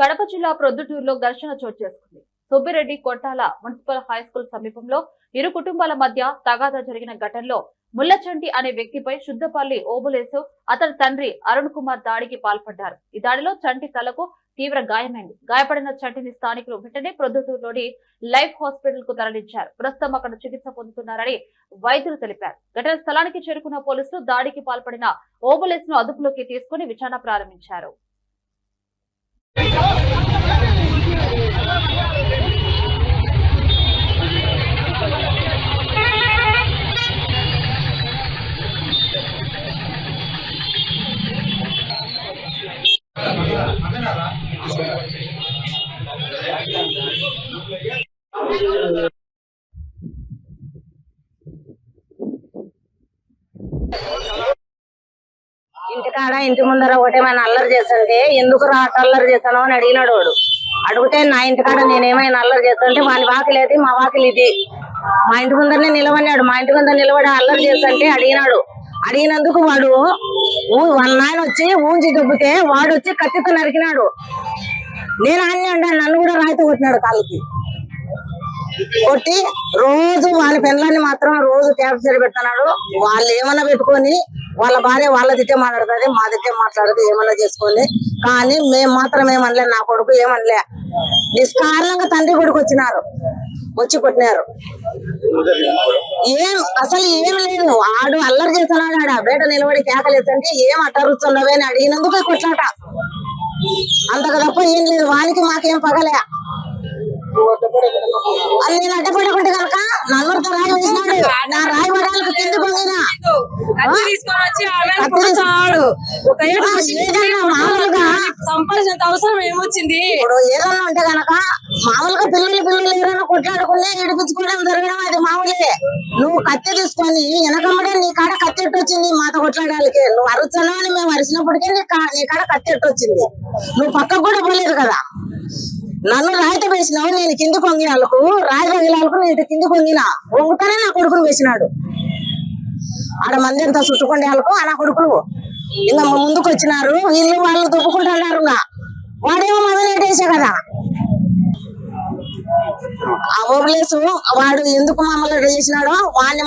కడప జిల్లా ప్రొద్దుటూరులో ఘర్షణ చోటు చేసుకుంది. సుబ్బిరెడ్డి కొట్టాల మున్సిపల్ హై స్కూల్ సమీపంలో ఇరు కుటుంబాల మధ్య తగాదా జరిగిన ఘటనలో ముల్లచంటి అనే వ్యక్తిపై శుద్ధపల్లి ఓబులేసు అతని తండ్రి అరుణ్ కుమార్ దాడికి పాల్పడ్డారు. ఈ దాడిలో చంటి తలకు తీవ్ర గాయమైంది. గాయపడిన చంటిని స్థానికులు వెంటనే ప్రొద్దుటూరులోని లైఫ్ హాస్పిటల్కు తరలించారు. ప్రస్తుతం అక్కడ చికిత్స పొందుతున్నారని వైద్యులు తెలిపారు. ఘటన స్థలానికి చేరుకున్న పోలీసులు దాడికి పాల్పడిన ఓబులేస్ను అదుపులోకి తీసుకుని విచారణ ప్రారంభించారు. ఇంటికాడ ఇంటి ముందర ఒకటేమైనా అల్లరి చేస్తుంటే ఎందుకు రా అల్లరి చేస్తాను అని అడిగినాడు వాడు. అడిగితే నా ఇంటికాడ నేనేమైనా అల్లరి చేస్తుంటే వాని వాకిలేది మా వాకిలి ఇది. మా ఇంటి ముందరనే నిలబడినాడు. మా ఇంటి ముందర నిలబడి అల్లరి చేస్తుంటే అడిగినాడు. అడిగినందుకు వాడు వాళ్ళ నాయన వచ్చి ఊంచి దొబ్బితే వాడు వచ్చి కత్తితో నరికినాడు. నేను అన్నీ ఉండాను నన్ను కూడా రాయితో కొట్టినాడు కాళ్ళకి కొట్టి రోజు వాళ్ళ పిల్లల్ని మాత్రం రోజు క్యాప్చర్ పెడుతున్నాడు. వాళ్ళు ఏమన్నా పెట్టుకొని వాళ్ళ భార్య వాళ్ళ తిట్టే మాట్లాడుతుంది మా తిట్టే మాట్లాడుతుంది ఏమన్నా చేసుకొని కానీ మేము మాత్రం ఏమనలే నా కొడుకు ఏమనలే నిష్కారణంగా తండ్రి కొడుకు వచ్చినారు. వచ్చి కొట్టినారు ఏం అసలు ఏం లేదు. ఆడు అల్లరి చేస్తున్నాడు ఆడ. బయట నిలబడి కేకలేసంటే ఏం అట్టరుచున్నవే అని అడిగినందుకు కొట్లాట. అంతకు తప్ప ఏం లేదు. వానికి మాకేం పగలే. నేను అడ్డపడకుంటే కనుక నన్నుతో రాయి వేసినాడు. నా రాయి పడాలకు కింద పొంగిన సంపాదించినంత అవసరం ఏమొచ్చింది? ఇప్పుడు ఏదన్నా ఉంటే గనక మామూలుగా పిల్లలు పిల్లలు ఎవరైనా కొట్లాడుకునే ఏడిపించుకోవడం జరగడం అది మామూలే. నువ్వు కత్తి తీసుకొని వెనకమ్మడే నీ కాడ కత్తి వచ్చింది మాతో కొట్లాడాలికి నువ్వు అరుచున్నావు అని మేము అరిచినప్పటికీ నీ నీ కాడ కత్తి వచ్చింది నువ్వు పక్కకు కూడా పోలేదు కదా. నన్ను రాయిత వేసినావు నేను కింది పొంగినాలకు రాయి తగిలాలకు నేను కింద కింది పొంగిన. పొంగుతానే నా కొడుకును వేసినాడు. ఆడ మంది ఎంత చుట్టుకుండే వాళ్ళకు ఆ నా కొడుకులు. ఇంకా ముందుకు వచ్చినారు వీళ్ళు వాళ్ళు దొప్పుకుంటున్నారు ఇంకా వాడేమో మొదలెట్టేసా కదా. ఆ ఓబ్లేసు వాడు ఎందుకు మమ్మల్ని చేసినాడో వాళ్ళు